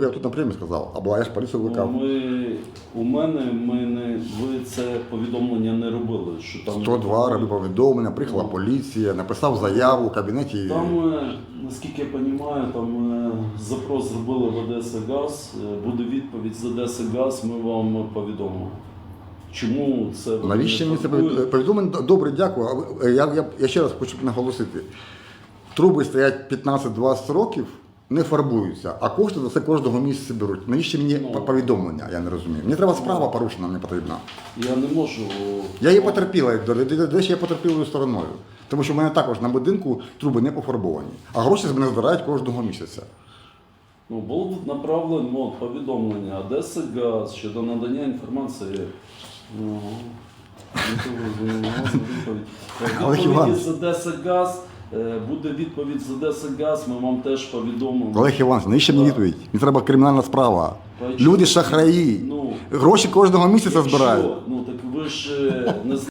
Я тут на прийомі сказав, або я ж поліцію Ну, викликав. ми, у мене ми не, ви це повідомлення не робили. Що там 102 робив повідомлення, приїхала поліція, написав заяву у кабінеті. Там, е, наскільки я розумію, там е, запрос зробили в Одеса Газ. Е, Буде відповідь з Одеси Газ, ми вам повідомимо. Чому це Навіщо мені це повідомлення? Добре, дякую. Я, я, я ще раз хочу наголосити. Труби стоять 15-20 років, не фарбуються, а кошти за це кожного місяця беруть. Навіщо мені Ну. повідомлення? Я не розумію. Мені треба справа порушена, мені потрібна. Я не можу. Я її потерпіла, як до до- до речі, я потерпілою стороною. Тому що в мене також на будинку труби не пофарбовані. А гроші з мене збирають кожного місяця. Ну, було направлено повідомлення Одеса Газ щодо надання інформації. Ну, ну, то ви звинуватили Відповіді з Одеса Газ. Е, Буде відповідь з Одеси Газ, ми вам теж повідомимо. Олег Іванович, навіщо мені відповідь? Мені треба кримінальна справа. Люди шахраї. Ну, Гроші кожного місяця збирають. Ну так ви ж е, не